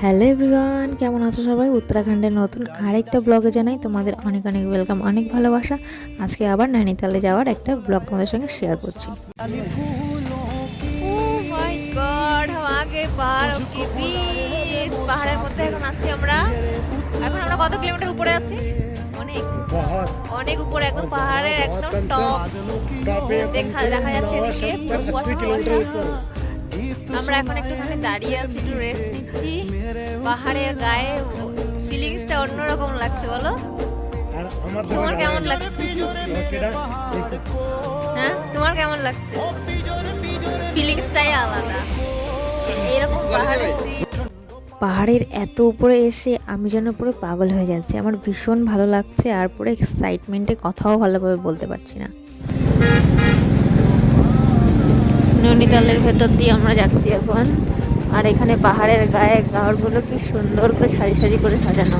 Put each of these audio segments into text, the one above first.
Hello everyone কেমন আছো সবাই? উত্তরাখণ্ডের নতুন আরেকটা ব্লগে জানাই তোমাদের অনেক অনেক ওয়েলকাম অনেক ভালোবাসা। আজকে আবার নাইনিতালে যাওয়ার একটা ব্লগ তোমাদের সঙ্গে শেয়ার করছি। oh পাহাড়ের মধ্যে এখন আছি আমরা। এখন আমরা কত কিলোমিটার উপরে আছি? অনেক। অনেক উপরে পাহাড়ের একদম দেখা যাচ্ছে আমরা এখন দাঁড়িয়ে আছি একটু রেস্ট নিচ্ছি। পাহাড়ের গায়ে ফিলিংসটা অন্যরকম লাগছে বলো। তোমার কেমন লাগছে? হ্যাঁ? তোমার কেমন লাগছে? ফিলিংসটাই আলাদা। এরকম পাহাড়ের পাহাড়ের এত উপরে এসে আমি যেন পুরো পাগল হয়ে যাচ্ছি। আমার ভীষণ ভালো লাগছে আর পুরো এক্সাইটমেন্টে কথাও ভালোভাবে বলতে পারছি না। নৈনিতালের ভেতর দিয়ে আমরা যাচ্ছি এখন। আর এখানে পাহাড়ের গায়ে গাড়গুলো কি সুন্দর করে সারি সারি করে সাজানো।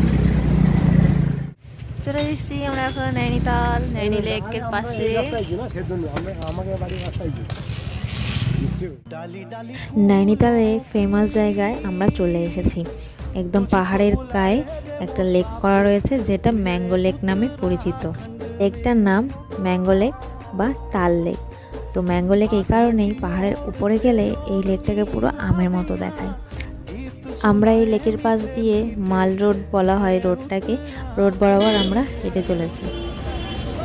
চলে এসেছি আমরা এখন নৈনিতাল নৈনি লেকের পাশে। নৈনিতালে ফেমাস জায়গায় আমরা চলে এসেছি। একদম পাহাড়ের গায়ে একটা লেক করা রয়েছে যেটা ম্যাঙ্গো লেক নামে পরিচিত। লেকটার নাম ম্যাঙ্গো লেক বা তাল লেক তো ম্যাঙ্গো লেক এই কারণেই পাহাড়ের উপরে গেলে এই লেকটাকে পুরো আমের মতো দেখায়। আমরা এই লেকের পাশ দিয়ে মাল রোড বলা হয় রোডটাকে রোড বরাবর আমরা হেঁটে চলেছি।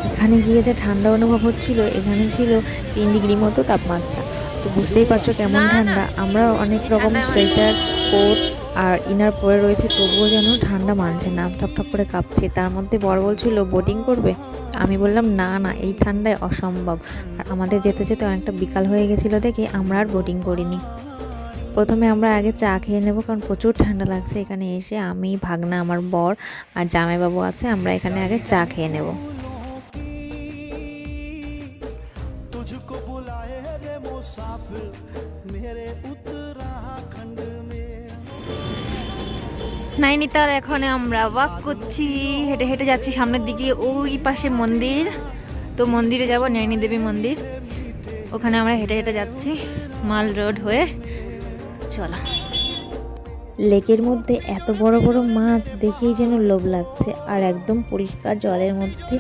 এখানে গিয়ে যে ঠান্ডা অনুভব হচ্ছিল এখানে ছিল তিন ডিগ্রি মতো তাপমাত্রা। তো বুঝতেই পারছ কেমন। ঠান্ডা। আমরা অনেক রকম সোয়েটার কোট আর ইনার পরে রয়েছে তবুও যেন ঠান্ডা মানছে না ঠপ ঠপ করে কাঁপছে তার মধ্যে বড় বলছিল বোটিং করবে আমি বললাম না না এই ঠান্ডায় অসম্ভব আর আমাদের যেতে যেতে অনেকটা বিকাল হয়ে গেছিলো দেখে আমরা আর বোটিং করিনি প্রথমে আমরা আগে চা খেয়ে নেবো কারণ প্রচুর ঠান্ডা লাগছে এখানে এসে আমি ভাগনা আমার বর আর জামাইবাবু আছে আমরা এখানে আগে চা খেয়ে নেবো तुझको बुलाए रे मुसाफिर मेरे उत्तराखंड में নাইনিতাল, এখন আমরা ওয়াক করছি। হেঁটে হেঁটে যাচ্ছি সামনের দিকে, ওই পাশে মন্দির। তো মন্দিরে যাব নৈনি দেবী মন্দির। ওখানে আমরা হেঁটে হেঁটে যাচ্ছি, মাল রোড হয়ে। চলো। লেকের মধ্যে এত বড় বড় মাছ দেখেই যেন লোভ লাগছে, আর একদম পরিষ্কার জলের মধ্যে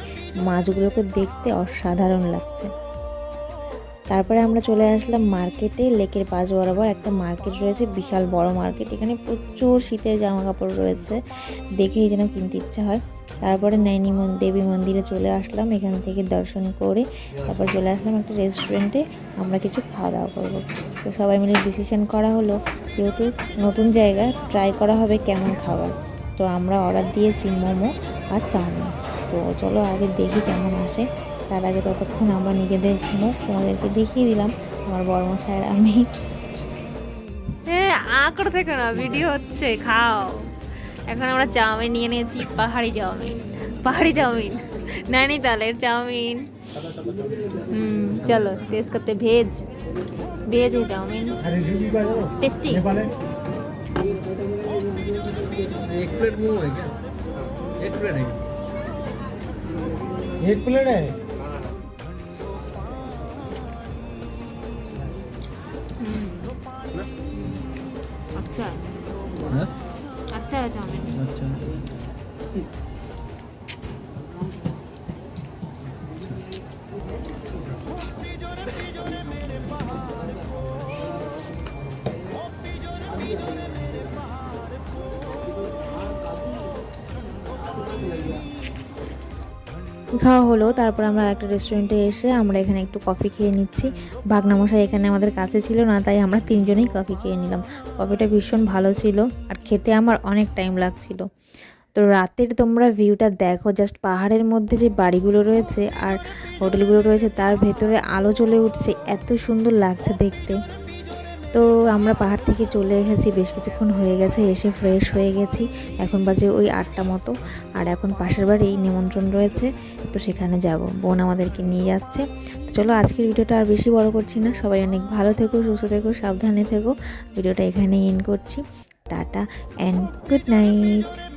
মাছগুলোকে দেখতে অসাধারণ লাগছে। তারপরে আমরা চলে আসলাম মার্কেটে, লেকের পাশ বরাবর একটা মার্কেট রয়েছে, বিশাল বড় মার্কেট। এখানে প্রচুর শীতের জামা কাপড় রয়েছে, দেখেই যেন কিনতে ইচ্ছা হয়। তারপরে নৈনি মন- দেবী মন্দিরে চলে আসলাম, এখান থেকে দর্শন করে তারপর চলে আসলাম একটা রেস্টুরেন্টে আমরা কিছু খাওয়া দাওয়া করব। তো সবাই মিলে ডিসিশন করা হলো, যেহেতু নতুন জায়গা ট্রাই করা হবে কেমন খাবার। তো আমরা অর্ডার দিয়েছি মোমো আর চাউমিন। তো চলো আগে দেখি কেমন আসে। তার আগে ততক্ষণ আমরা নিজেদের মুখ তোমাদেরকে দেখিয়ে দিলাম আমার বর্মশায়ের আমি হ্যাঁ আঁকড় থেকে না ভিডিও হচ্ছে খাও এখন আমরা চাউমিন নিয়ে নিয়েছি পাহাড়ি চাউমিন পাহাড়ি চাউমিন নৈনিতালের চাউমিন হুম চলো টেস্ট করতে ভেজ ভেজ है চাউমিন আর রেসিপি কয় জানো টেস্টি নেপালে एक प्लेट मोमो है क्या एक प्लेट है एक प्लेट है 아차. 네? 아차요, 저는. 아차. খাওয়া হলো, তারপর আমরা একটা রেস্টুরেন্টে এসে আমরা এখানে একটু কফি খেয়ে নিচ্ছি। বাগনামশাই এখানে আমাদের কাছে ছিল না, তাই আমরা তিনজনেই কফি খেয়ে নিলাম। কফিটা ভীষণ ভালো ছিল আর খেতে আমার অনেক টাইম লাগছিল। তো রাতের তোমরা ভিউটা দেখো জাস্ট পাহাড়ের মধ্যে যে বাড়িগুলো রয়েছে আর হোটেলগুলো রয়েছে, তার ভেতরে আলো চলে উঠছে, এত সুন্দর লাগছে দেখতে। তো আমরা পাহাড় থেকে চলে এসেছি, বেশ কিছুক্ষণ হয়ে গেছে, এসে ফ্রেশ হয়ে গেছি। এখন বাজে ওই আটটা মতো। আর এখন পাশের বাড়ি নিমন্ত্রণ রয়েছে, তো সেখানে যাব। বোন আমাদেরকে নিয়ে যাচ্ছে। তো চলো আজকের ভিডিওটা আর বেশি বড় করছি না। সবাই অনেক ভালো থেকো, সুস্থ থেকো, সাবধানে থেকো। ভিডিওটা এখানেই এন্ড করছি। Tata and good night